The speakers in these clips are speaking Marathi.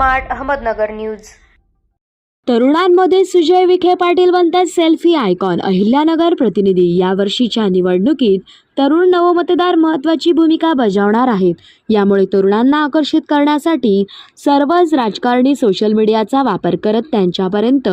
Smart Ahmednagar news. तरुणांमध्ये सुजय विखे पाटील बनतात सेल्फी आयकॉन. अहिल्यानगर प्रतिनिधी यावर्षीच्या निवडणुकीत तरुण नवमतदार महत्त्वाची भूमिका बजावणार आहेत. यामुळे तरुणांना आकर्षित करण्यासाठी सर्वच राजकारणी सोशल मीडियाचा वापर करत त्यांच्यापर्यंत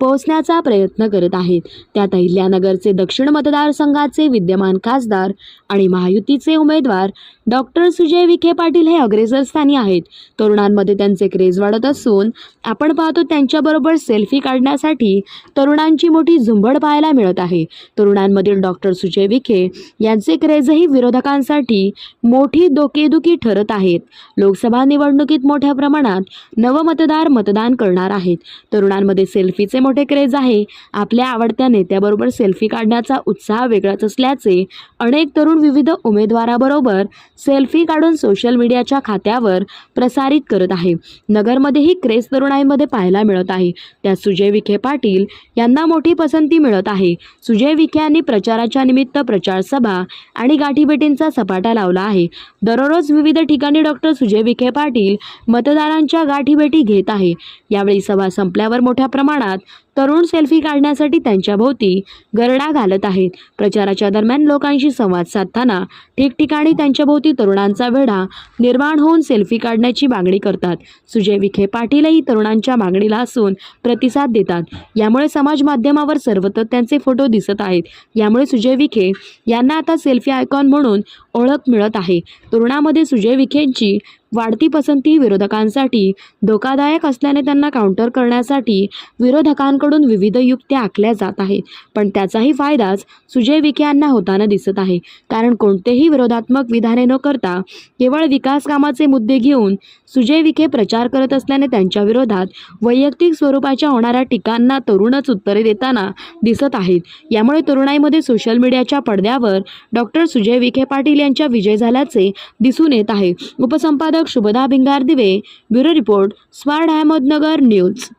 पोहोचण्याचा प्रयत्न करत आहेत. त्यात अहिल्यानगरचे दक्षिण मतदारसंघाचे विद्यमान खासदार आणि महायुतीचे उमेदवार डॉक्टर सुजय विखे पाटील हे अग्रेसर स्थानी आहेत. तरुणांमध्ये त्यांचे क्रेज वाढत असून आपण पाहतो त्यांच्याबरोबर सेल्फी काढण्यासाठी तरुणांची मोठी झुंबड पाहायला मिळत आहे. तरुणांमधील डॉक्टर सुजय विखे यांचे क्रेजही विरोधकांसाठी मोठी डोकेदुखी ठरत आहेत. लोकसभा निवडणुकीत मोठ्या प्रमाणात नवमतदार मतदान करणार आहेत. तरुणांमध्ये सेल्फीचे मोठे क्रेज आहे. आपल्या आवडत्या नेत्याबरोबर सेल्फी काढण्याचा उत्साह वेगळाच असल्याचे अनेक तरुण विविध उमेदवाराबरोबर सेल्फी काढून सोशल मीडियाच्या खात्यावर प्रसारित करत आहे. नगरमध्येही क्रेज तरुणाईमध्ये पाहायला मिळत आहे. त्यात सुजय विखे पाटील यांना मोठी पसंती मिळत आहे. सुजय विखे यांनी प्रचाराच्या निमित्त प्रचार सभा आणि गाठीभेटींचा सपाटा लावला आहे. दररोज विविध ठिकाणी डॉक्टर सुजय विखे पाटील मतदारांच्या गाठीभेटी घेत आहे. यावेळी सभा संपल्यावर मोठ्या प्रमाणात तरुण सेल्फी काढण्यासाठी त्यांच्याभोवती गरडा घालत आहेत. प्रचाराच्या दरम्यान लोकांशी संवाद साधताना ठिकठिकाणी त्यांच्याभोवती तरुणांचा वेढा निर्माण होऊन सेल्फी काढण्याची मागणी करतात. सुजय विखे पाटीलही तरुणांच्या मागणीला असून प्रतिसाद देतात. यामुळे समाज माध्यमावर सर्वत्र त्यांचे फोटो दिसत आहेत. यामुळे सुजय विखे यांना आता सेल्फी आयकॉन म्हणून ओळख मिळत आहे. तरुणामध्ये सुजय विखेंची वाढती पसंती विरोधकांसाठी धोकादायक असल्याने त्यांना काउंटर करण्यासाठी विरोधकांकडून विविध युक्त्या आखल्या जात आहेत. पण त्याचाही फायदाच सुजय विखे यांना होताना दिसत आहे. कारण कोणतेही विरोधात्मक विधाने न करता केवळ विकास कामाचे मुद्दे घेऊन सुजय विखे प्रचार करत असल्याने त्यांच्या विरोधात वैयक्तिक स्वरूपाच्या होणाऱ्या टीकांना तरुणच उत्तरे देताना दिसत आहेत. यामुळे तरुणाईमध्ये सोशल मीडियाच्या पडद्यावर डॉक्टर सुजय विखे पाटील यांच्या विजय झाल्याचे दिसून येत आहे. उपसंपादक Shubhada Bhingardive bureau report smart Ahmednagar news.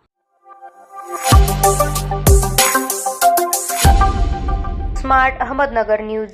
Smart Ahmednagar news.